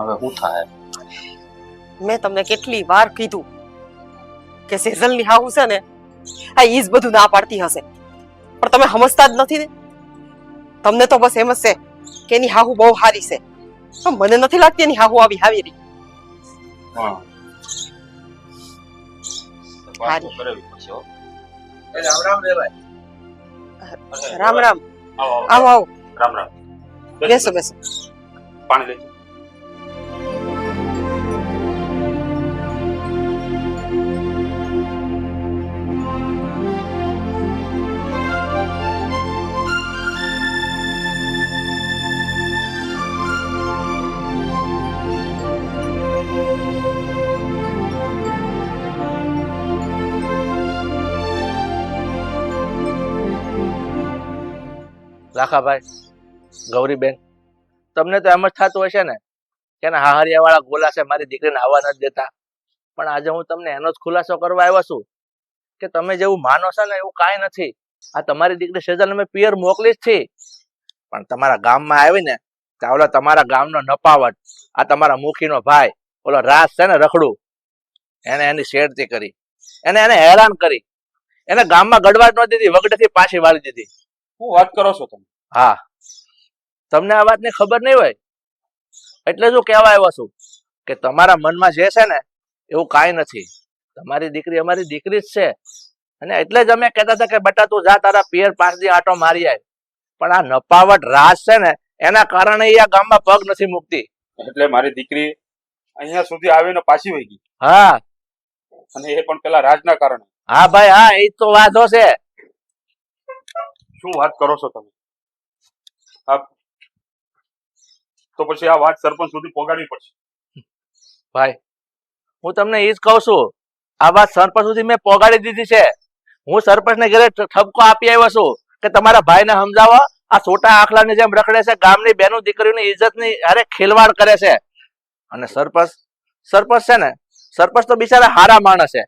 હવે હું થાય? મેં તમને કેટલી વાર કીધું કે સેઝલની હાહુ છે ને આ ઈજ બધું ના પાડતી હશે. પણ તમે સમજતા જ નથી ને? તમને તો બસ એમ જ છે કે એની હાહુ બહુ સારી છે. પણ મને નથી લાગતી એની હાહુ આવી હાવી રહી. રામ રામ રેવાય રામ રામ. આવો આવો. આવો આવો. રામ રામ. બેસો બેસો. પાણી લેજો. લાખાભાઈ, ગૌરીબેન. તમને તો એમ જ થતું હશે ને કે ના હાહરિયા વાળા ગોલા છે, મારી દીકરીને આવવા નથી દેતા. પણ આજે હું તમને એનો જ ખુલાસો કરવા આવ્યો છું કે તમે જેવું માનો છો ને એવું કાંઈ નથી. આ તમારી દીકરી સેજલ અમે પિયર મોકલી જ છે. પણ તમારા ગામમાં આવી ને ત્યાં ઓલા તમારા ગામનો નપાવટ, આ તમારા મુખીનો ભાઈ, ઓલો રાસ છે ને રખડું, એને એની શેરતી કરી. એને એને હેરાન કરી. એને ગામમાં ગડવા જ ન દીધી, વગડેથી પાછી વાળી દીધી. શું વાત કરો છો તમે? હા. તમને આ વાતની ખબર નહીં હોય? એટલે શું કહેવા આવ્યો છું? કે તમારા મનમાં જે છે ને એવું કાંઈ નથી. તમારી દીકરી અમારી દીકરી જ છે. અને એટલે જ અમે કહેતા હતા કે બેટા તું જા તારા પિયર પાસથી આટો મારી આય. પણ આ નપાવટ રાજ છે ને એના કારણે એ આ ગામમાં પગ નથી મૂકતી. એટલે મારી દીકરી અહીંયા સુધી આવીને પાછી વહી ગઈ. હા. અને એ પણ પેલા રાજના કારણે. હા ભાઈ હા એ તો વાંધો છે. શું વાત કરો છો તમે? તો પછી આ વાત સરપંચ સુધી પહોંચાડવી પડશે. ભાઈ હું તમને એ જ કહું છું આ વાત સરપંચ સુધી મેં પોગાડી દીધી છે. હું સરપંચને ઘરે ઠપકો આપી આવ્યો છું કે તમારા ભાઈને સમજાવો આ છોટા આખલાની જેમ રખડે છે ગામની બેનો દીકરીઓની ઇજ્જતની અરે ખેલવાડ કરે છે. અને સરપંચ સરપંચ છે ને સરપંચ તો બિચારા હારા માણસ છે.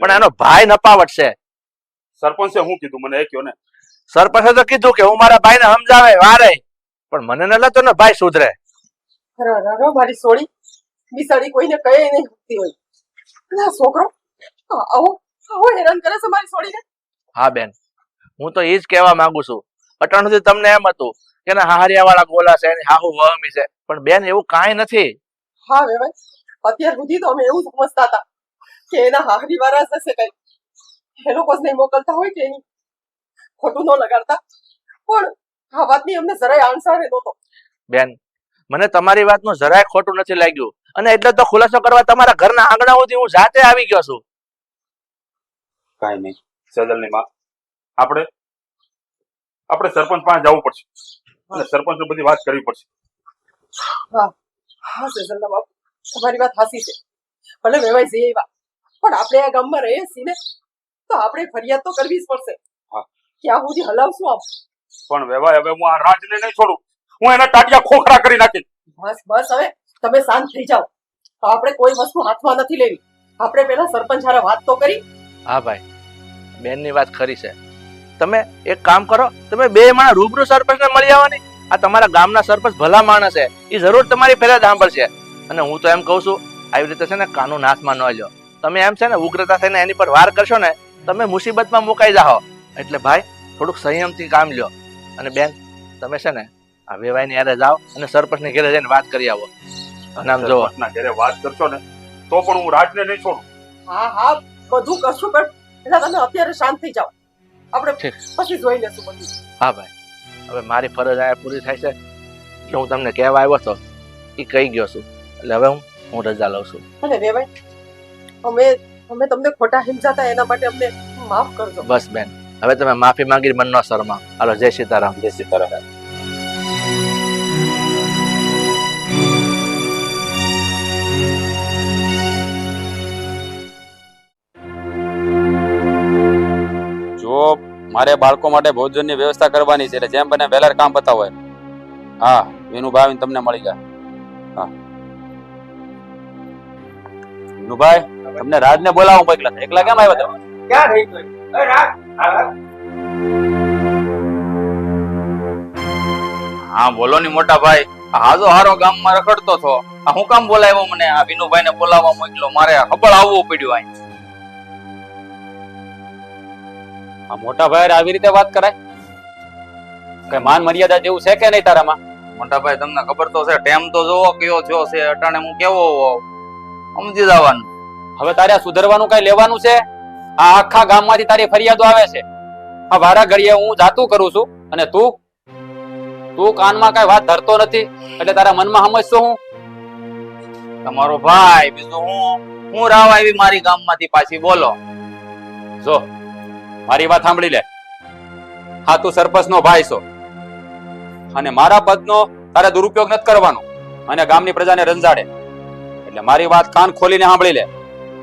પણ એનો ભાઈ નપાવટ છે. સરપંચે હું કીધું? મને એ કયો ને. સરપંચે તો કીધું કે હું મારા ભાઈને સમજાવે વારે. પણ મને ન લેતો ને ભાઈ સુધરે. અરે અરે અરે, મારી સોળી. બિસાડી કોઈને કહે નહીં શકતી હોય. આ છોકરો આવો આવો હેરાન કરે છે મારી સોળીને. હા બેન. હું તો એ જ કહેવા માંગુ છું. અટાણ સુધી તમને એમ હતું કે ના હાહરિયા વાળા ગોલા છે એની હાહુ વહમી છે. પણ બેન એવું કાંઈ નથી. હા વેવાય અત્યાર સુધી તો અમે એવું સમજતા હતા કે એના હાહરી વાળા હશે કઈ. એ લોકો જ નહીં મોકલતા હોય કે એની ખોટું ન લગાડતા. પણ આ વાતની અમને જરાય આન્સર નહોતો. બેન મને તમારી વાતનો જરાય ખોટું નથી લાગ્યું. અને એટલે તો ખુલાસો કરવા તમારા ઘરના આંગણા સુધી હું જાતે આવી ગયો છું. કાઈ નહીં. સજલની માં આપણે આપણે સરપંચ પાસે જવું પડશે. અને સરપંચ બધી વાત કરવી પડશે. હા હા સજલના બાપુ. તમારી વાત હાસી છે. ભલે વેવાય જઈએ વાત પણ આપણે આ ગામમાં રહીએ છીએ ને તો આપણે ફરિયાદ તો કરવી જ પડશે. ક્યાં સુધી હલાવશું આપ. પણ વેવાય હવે હું આ રાજને નહીં છોડું. હું એના ટાટિયા ખોખરા કરી નાખી બસ બસ હવે તમે શાંત થઈ જાઓ. તો આપણે કોઈ વસ્તુ હાથમાં નથી લેવી. આપણે પેલા સરપંચ હારે વાત તો કરી. હા ભાઈ બેનની વાત ખરી છે. તમે એક કામ કરો તમે બે માણા રૂબરૂ સરપંચને મળી આવવાની. આ તમારા ગામના સરપંચ ભલા માણસ છે. એ જરૂર તમારી ફરિયાદ સાંભળશે. અને હું તો એમ કહું છું આવી રીતે છે ને કાનૂન હાથમાં ન લ્યો. તમે એમ છે ને ઉગ્રતા થઈને એની પર વાર કરશો ને તમે મુસીબતમાં મુકાઈ જાઓ. એટલે ભાઈ થોડુંક સંયમથી કામ લ્યો. અને બેન તમે છે ને આ વેવાઈની યારે જાઓ અને સરપંચની ઘેરે જઈને વાત કરી આવો. અને આમ જો ઘરે વાત કરશો ને તો પણ હું રાજને નહીં છોડું. હા હા બધું કરશું પણ એટલે તમે અત્યારે શાંત થઈ જાઓ. આપણે ઠીક. પછી જોઈ લેશું બધું. હા ભાઈ. હવે મારી ફરજ આ પૂરી થાય છે એટલે હું તમને કહેવા આવ્યો હતો એ કહી ગયો છું. એટલે હવે હું હું રજા લઉં છું. અને વેવાય અમે અમે તમને ખોટા હિંસાતા એના માટે અમને માફ કરજો. બસ બેન. હવે તમે માફી માંગી મનનો શર્મા હાલો જય સીતારામ. જય સીતારામ. જો મારે બાળકો માટે ભોજનની વ્યવસ્થા કરવાની છે એટલે જેમ બને વહેલા કામ પતાવો એમ. હા વિનુભાઈ આવીને તમને મળી જાય હા. વિનુભાઈ તમને રાજને બોલાવો એકલા. એકલા કેમ આવ્યા તમે? ક્યાં થઈ ગઈ હા બોલો ની મોટા ભાઈ. હાજો હારો ગામમાં રખડતો હતો આ હું કામ બોલાવ્યો મને? આ વિનુભાઈને બોલાવવા મોકલો મારે હબળ આવવું પડ્યું અહીં. આ મોટા ભાઈ આવી રીતે વાત કરાય? કઈ માન મર્યાદા જેવું છે કે નહીં તારામાં? મોટાભાઈ તમને ખબર તો છે ટેમ તો જોવો કયો થયો છે અટાણે હું કેવો હોવ સમજી જવાનું. હવે તારે સુધરવાનું કઈ લેવાનું છે? આ આખા ગામમાંથી તારી ફરિયાદો આવે છે. આ વારા ઘડીએ હું જાતું કરું છું અને તું તું કાનમાં કઈ વાત ધરતો નથી એટલે તારા મનમાં સમજશો હું? તમારો ભાઈ બીજું હું? હું રાવ આવી મારી ગામમાંથી પાછી બોલો. જો મારી વાત સાંભળી લે. હા તું સરપંચ નો ભાઈ છો. અને મારા પદનો તારે દુરુપયોગ નથી કરવાનો. અને ગામની પ્રજાને રંજાડે. એટલે મારી વાત કાન ખોલીને સાંભળી લે.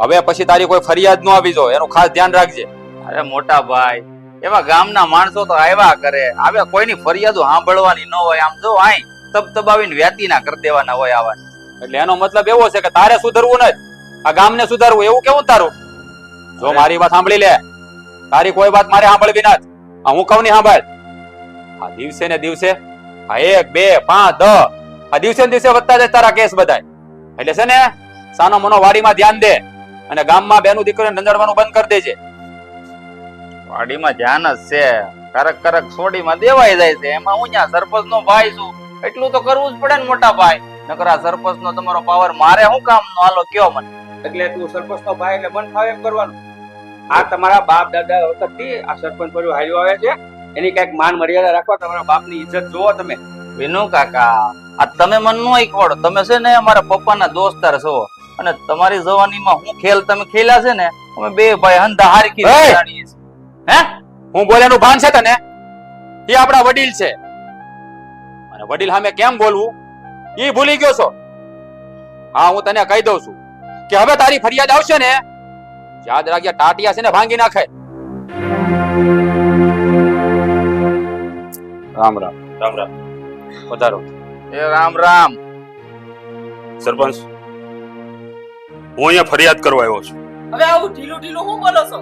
હવે પછી તારી કોઈ ફરિયાદ ન આવી જો એનું ખાસ ધ્યાન રાખજે. અરે મોટા ભાઈ એવા ગામના માણસો તો આવ્યા કરે. આવે કોઈની ફરિયાદો સાંભળવાની ન હોય આમ જો આય તબ તબાવીને વ્યાતી ના કરી દેવાના હોય આવા. એટલે એનો મતલબ એવો છે કે તારે સુધરવું નથી આ ગામને સુધારવું એવું કેવું તારું? જો મારી વાત સાંભળી લે. તારી કોઈ વાત મારે સાંભળવી ના હું કહું નહીં સાંભળ. આ દિવસે ને દિવસે આ એક બે પાંચ દસ આ દિવસે ને દિવસે વધતા જાય તારા કેસ બધાય. એટલે છે ને સાનો મનો વાડીમાં ધ્યાન દે. અને ગામમાં બેનું દીકરીને રંજાડવાનું બંધ કરી દેજે. વાડીમાં ધ્યાન જ છે. કરક કરક સોડીમાં દેવાઈ જાય છે. એમાં હું ત્યાં સરપંચ નો ભાઈ છું એટલું તો કરવું જ પડે ને મોટા ભાઈ. નકર આ સરપંચ નો તમારો પાવર મારે હું કામ નો? હાલો કયો મને? એટલે તું સરપંચ નો ભાઈ એટલે મન ફાવે એમ કરવાનું. આ તમારા બાપ દાદા વખતથી આ સરપંચ પડ્યું હાલ્યું આવે છે. એની કંઈક માન મર્યાદા રાખવા તમારા બાપની ઇજ્જત જોવો તમે. વિનુ કાકા આ તમે મન નો એકવાડો તમે છે ને અમારા પપ્પાના દોસ્તાર છો. અને તમારી જવાનીમાં હું ખેલ તમે ખેલ્યા છે ને અમે બે ભાઈ હંધા હારકી! જાણીએ હે? હું બોલેનું ભાન છે તને? એ આપણા વડીલ છે. અને વડીલ સામે કેમ બોલવું? એ ભૂલી ગયો છો? હા હું તને કહી દઉં છું કે હવે તારી ફરિયાદ આવશે ને યાદ રાખજે ટાટિયા છે ને ભાંગી નાખે. રામ રામ. રામ રામ. વધારો. એ રામ રામ. સરપંચ હું અહીંયા ફરિયાદ કરવા આવ્યો છું. હવે આવું ઢીલું ઢીલું હું બોલો છો?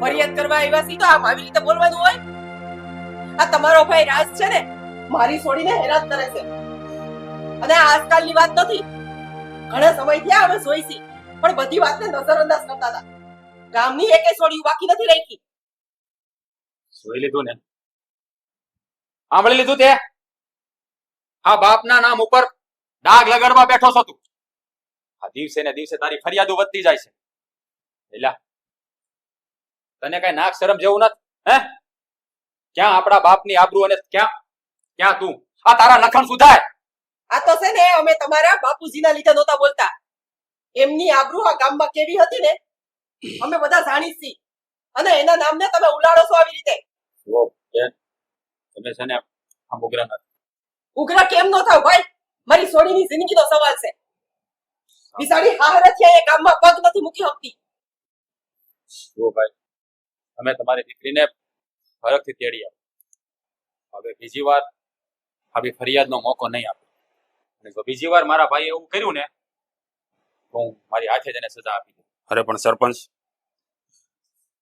ફરિયાદ કરવા આવ્યા છીએ તો આમ આવી રીતે બોલવાનું હોય? આ તમારો ભાઈ રાજ છે ને મારી છોડીને હેરાન કરે છે. અને આજકાલની વાત નથી. ઘણા સમય થયા અમે જોઈ છી પણ બધી વાતને નજરઅંદાજ કરતા હતા. ગામની એકે છોડી બાકી નથી રાખી. જોઈ લીધું ને? સાંભળી લીધું તે? આ બાપના નામ ઉપર ડાઘ લગાડવા બેઠો છો તું. આ દિવસે ને દિવસે તારી ફરિયાદો વધતી જાય છે. એલા તને કઈ નાક શરમ જેવું નથી હે? ક્યાં આપણા બાપની આબરૂ અને ક્યાં ક્યાં તું? આ તારા લખણ સુધાય. આ તો છે ને અમે તમારા બાપુજીના લીધે નહોતા બોલતા. એમની આબરૂ આ ગામમાં કેવી હતી ને? અમે બધા જાણી છીએ અને એના નામને તમે ઉલાડો છો આવી રીતે. તમે છે ને આ મુગરા નથી. ઉગ્ર કેમ નો થાવ ભાઈ? મારી સોડીની જિંદગીનો સવાલ છે. બિસાડી હારે થયા એ ગામમાં પગ નથી મૂકી શકતી જો ભાઈ તમે તમારી દીકરીને ફરકથી તેડી આવો હવે બીજી વાર આવી ફરિયાદનો મોકો નહીં આપો. અને જો બીજી વાર મારા ભાઈએ એવું કર્યું ને તો હું મારી હાથે જ એને સજા આપી દઉં. અરે પણ સરપંચ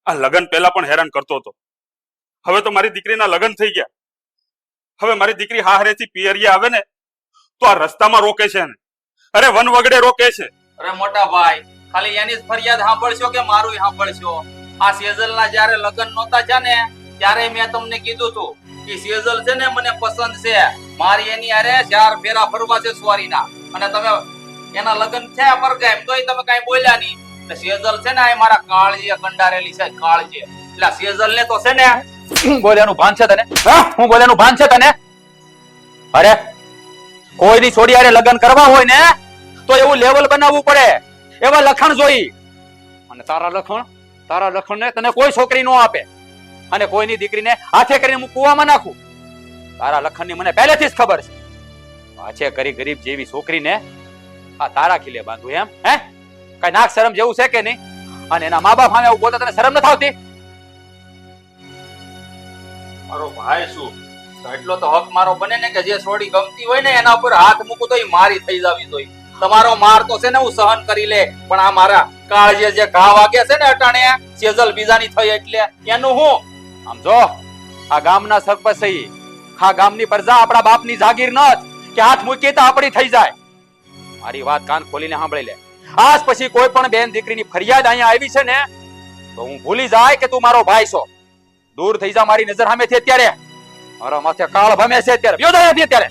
આ લગન પહેલા પણ હેરાન કરતો હતો. હવે તો મારી દીકરીના લગન થઈ ગયા. હવે મારી દીકરી હાહરેથી પિયરિયા આવે ને તો આ રસ્તામાં રોકે છે ને અરે વન વગડે રોકે છે. અરે મોટા ભાઈ ખાલી એની જ ફરિયાદ સાંભળશો કે મારું સાંભળશો? આ સેજલ ના જયારે લગ્ન નહોતા છે ને ત્યારે મેં તમને કીધું હતું કે સેજલ છે ને મને પસંદ છે. મારી એની અરે ચાર ફેરા ફરવા છે સ્વારીના અને તમે એના લગ્ન થયા પર એમ તોય તમે કઈ બોલ્યા નહીં. સેઝલ સેજલ છે ને આ મારા કાળજી કંડારેલી છે કાળજી એટલે સેઝલ સેજલ ને તો છે ને બોલ્યાનું ભાન છે તને? હા? હું બોલ્યાનું ભાન છે તને? અરે કોઈની છોડી હારે લગ્ન કરવા હોય ને, તો એવું લેવલ બનાવવું પડે. એવા લખણ જોઈ. અને તારા લખણ તારા લખણ ને તને કોઈ છોકરી નો આપે. અને કોઈની દીકરીને હાથે કરીને હું કુવામાં નાખું. તારા લખણની મને પહેલેથી જ ખબર છે. પાછે કરી ગરીબ જેવી છોકરીને આ તારા ખીલે બાંધું એમ, હે? કઈ નાક શરમ જેવું છે કે નહીં? અને એના મા બાપ સામે આવું બોલતા તને શરમ નથી આવતી મારો ભાઈ શું? એટલો તો હક મારો બને ને કે જે છોડી ગમતી હોય ને એના ઉપર હાથ મૂકું તો મારી થઈ જવી જોઈએ તમારો માર તો છે ને હું સહન કરી લે, પણ આ મારા કાળજે જે ઘા વાગે છે ને અટાણે, સેજલ બીજાની થઈ એટલે એનું હું? આમ જો, આ ગામના સરપંચ છે આ ગામની પ્રજા આપણા બાપની જાગીર ન કે હાથ મૂકીએ તો આપણી થઈ જાય. મારી વાત કાન ખોલીને સાંભળી લે. આજ પછી કોઈ પણ બેન દીકરીની ફરિયાદ અહીંયા આવી છે ને, તો હું ભૂલી જાય કે તું મારો ભાઈ છો. દૂર થઈ જા મારી નજર સામેથી અત્યારે. મારા માથે કાળ ભમે છે અત્યારે. વ્યો જાય અત્યારે.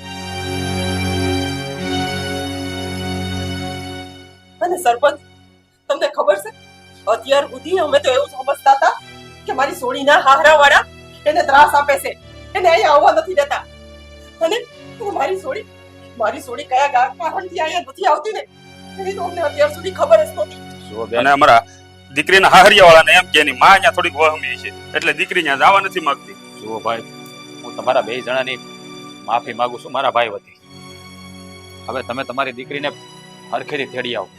અને સરપંચ તમને ખબર છે? અત્યાર સુધી અમે તો એવું સમજતા હતા કે મારી સોડીના હાહરા વાળા એને ત્રાસ આપે છે. એને અહીંયા આવવા નથી દેતા. અને મારી સોડી મારી સોડી કયા કારણથી અહીંયા નથી આવતી ને? એની તો અમને અત્યાર સુધી ખબર જ નહોતી. અને અમારા દીકરીના હાહરિયા વાળાને એમ કે એની માં અહીંયા થોડીક વહમી છે એટલે દીકરી ત્યાં જવા નથી માંગતી. જુઓ ભાઈ તમારા બે જણાની માફી માગું છું મારા ભાઈ વતી. હવે તમે તમારી દીકરીને હરખેથી તેડી આવો.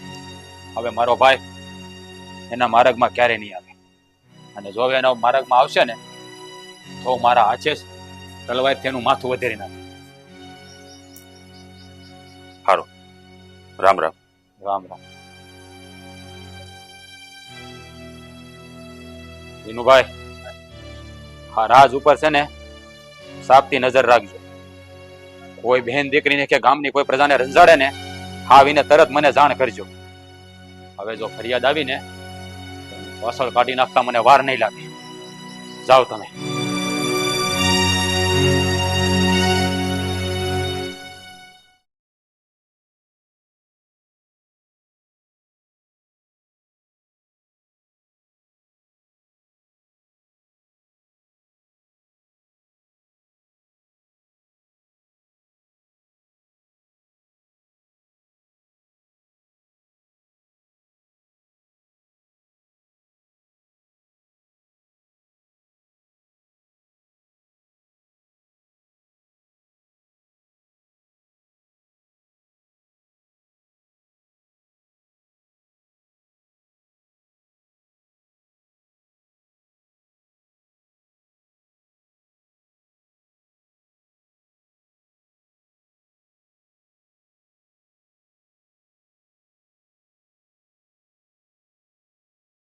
હવે મારો ભાઈ એના માર્ગમાં ક્યારે નહીં આવે. અને જો એના માર્ગમાં આવશે ને તો મારા હાથે જ તલવારથી એનું માથું વધેરી નાખે. રામ રામ. રામ રામ. વિનુભાઈ આ રાજ ઉપર છે ને સાપતી નજર રાખજો. કોઈ બહેન દીકરીને કે ગામની કોઈ પ્રજાને રંજાડે ને આવીને તરત મને જાણ કરજો. હવે જો ફરિયાદ આવીને, પાછળ કાઢી નાખતા મને વાર નહીં લાગે. જાઓ તમે.